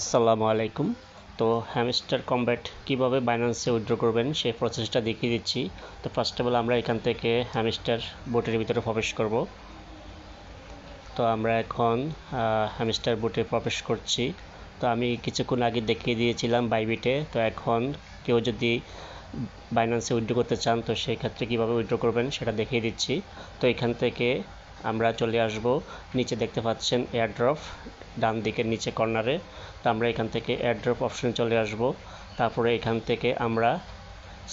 আসসালামু আলাইকুম। তো হ্যামস্টার কম্ব্যাট কীভাবে বাইন্যান্সে উইথড্র করবেন সেই প্রসেসটা দেখিয়ে দিচ্ছি। তো ফার্স্ট অফ অল আমরা এখান থেকে হ্যামস্টার বোটের ভিতরে প্রবেশ করব। তো আমরা এখন হ্যামস্টার বোটে প্রবেশ করছি। তো আমি কিছুক্ষণ আগে দেখিয়ে দিয়েছিলাম বাইবিটে তো এখন কেউ যদি বাইন্যান্সে উইথড্র করতে চান, তো সেই ক্ষেত্রে কীভাবে উইথড্র করবেন সেটা দেখিয়ে দিচ্ছি। তো এখান থেকে আমরা চলে আসব। নিচে দেখতে পাচ্ছেন এয়ারড্রপ ডান দিকের নিচে কর্নারে তো আমরা এখান থেকে এয়ারড্রপ অপশনে চলে আসব। তারপরে এখান থেকে আমরা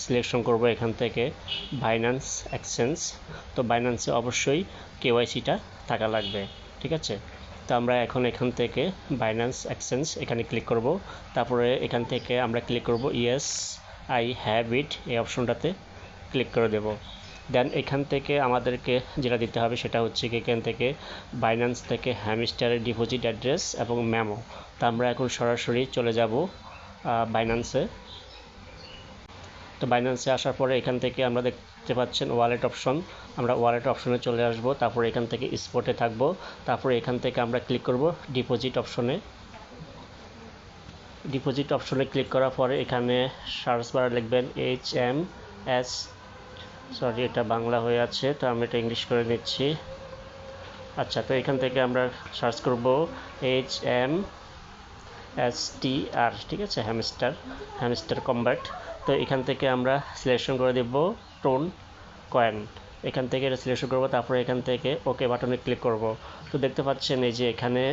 সিলেকশন করব এখান থেকে বাইন্যান্স এক্সচেঞ্জ তো বাইন্যান্সে অবশ্যই কেওয়াইসিটা থাকা লাগবে, ঠিক আছে? তো আমরা এখন এখান থেকে বাইন্যান্স এক্সচেঞ্জ এখানে ক্লিক করব। তারপরে এখান থেকে আমরা ক্লিক করব ইয়েস আই হ্যাভ ইট এই অপশনটাতে ক্লিক করে দেব। দেন এখান থেকে আমাদেরকে যেটা দিতে হবে সেটা হচ্ছে এখান থেকে বাইন্যান্স থেকে হ্যামিস্টারের ডিপোজিট অ্যাড্রেস এবং ম্যামো তো আমরা এখন সরাসরি চলে যাব বাইন্যান্সে তো বাইন্যান্সে আসার পরে এখান থেকে আমরা দেখতে পাচ্ছেন ওয়ালেট অপশন আমরা ওয়ালেট অপশনে চলে আসব, তারপরে এখান থেকে স্পটে থাকব, তারপরে এখান থেকে আমরা ক্লিক করব ডিপোজিট অপশনে ডিপোজিট অপশনে ক্লিক করার পরে এখানে সার্চ বারে লিখবেন এইচ এম এস সরি এটা বাংলা হয়ে আছে, তো আমি এটা ইংলিশ করে নিচ্ছি। আচ্ছা তো এখান থেকে আমরা সার্চ করব H M S T R ঠিক আছে? হ্যামস্টার হ্যামস্টার কম্বার্ট তো এখান থেকে আমরা সিলেকশন করে দেব টোন কয়েন এখান থেকে এটা সিলেকশন করব, তারপরে এখান থেকে ওকে বাটনে ক্লিক করব। তো দেখতে পাচ্ছেন এই যে এখানে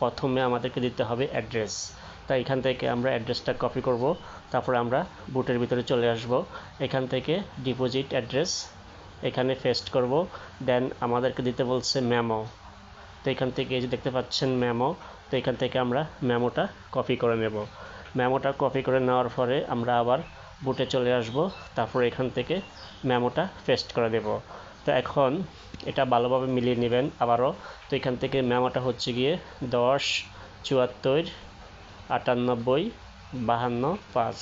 প্রথমে আমাদেরকে দিতে হবে অ্যাড্রেস তাই এখান থেকে আমরা অ্যাড্রেসটা কপি করব, তারপরে আমরা বুটের ভিতরে চলে আসব। এখান থেকে ডিপোজিট অ্যাড্রেস এখানে পেস্ট করব দেন আমাদেরকে দিতে বলছে ম্যামো তো এখান থেকে এই যে দেখতে পাচ্ছেন ম্যামো তো এখান থেকে আমরা ম্যামোটা কপি করে নেব। ম্যামোটা কপি করে নেওয়ার পরে আমরা আবার বুটে চলে আসব, তারপরে এখান থেকে ম্যামোটা পেস্ট করে দেব তো এখন এটা ভালোভাবে মিলিয়ে নেবেন আবারও। তো এখান থেকে ম্যামোটা হচ্ছে গিয়ে দশ, চুয়াত্তর আটানব্বই, বাহান্ন, পাঁচ।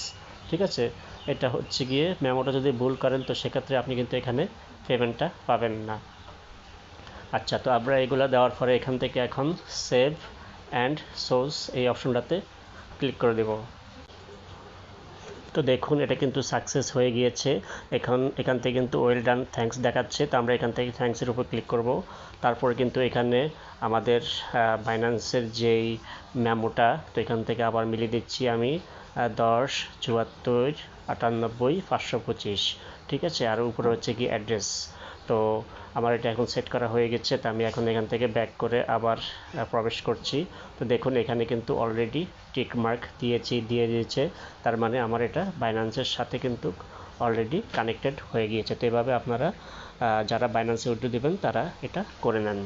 ঠিক আছে? এটা হচ্ছে গিয়ে মেমোটা যদি ভুল করেন, তো সেক্ষেত্রে আপনি কিন্তু এখানে পেমেন্টটা পাবেন না। আচ্ছা তো আমরা এগুলো দেওয়ার পরে এখান থেকে এখন সেভ অ্যান্ড সোর্স এই অপশনটাতে ক্লিক করে দেব। তো দেখুন এটা কিন্তু সাকসেস হয়ে গিয়েছে। এখন এখান থেকে কিন্তু ওয়েল ডান থ্যাঙ্কস দেখাচ্ছে। তো আমরা এখান থেকে থ্যাঙ্কসের উপর ক্লিক করব। তারপরে কিন্তু এখানে আমাদের বাইন্যান্সের যেই মেমোটা তো এখান থেকে আবার মিলিয়ে দিচ্ছি আমি দশ চুয়াত্তর আটানব্বই পাঁচশো পঁচিশ। ঠিক আছে? আর উপরে হচ্ছে কি অ্যাড্রেস তো আমার এটা এখন সেট করা হয়ে গেছে, তো আমি এখন এখান থেকে ব্যাক করে আবার প্রবেশ করছি। তো দেখুন, এখানে কিন্তু অলরেডি টিক মার্ক দিয়েছি, দিয়ে দিয়েছে। তার মানে আমার এটা বাইন্যান্সের সাথে কিন্তু অলরেডি কানেক্টেড হয়ে গিয়েছে। তো এভাবে আপনারা যারা বাইন্যান্সে উঠে দেবেন, তারা এটা করে নেন।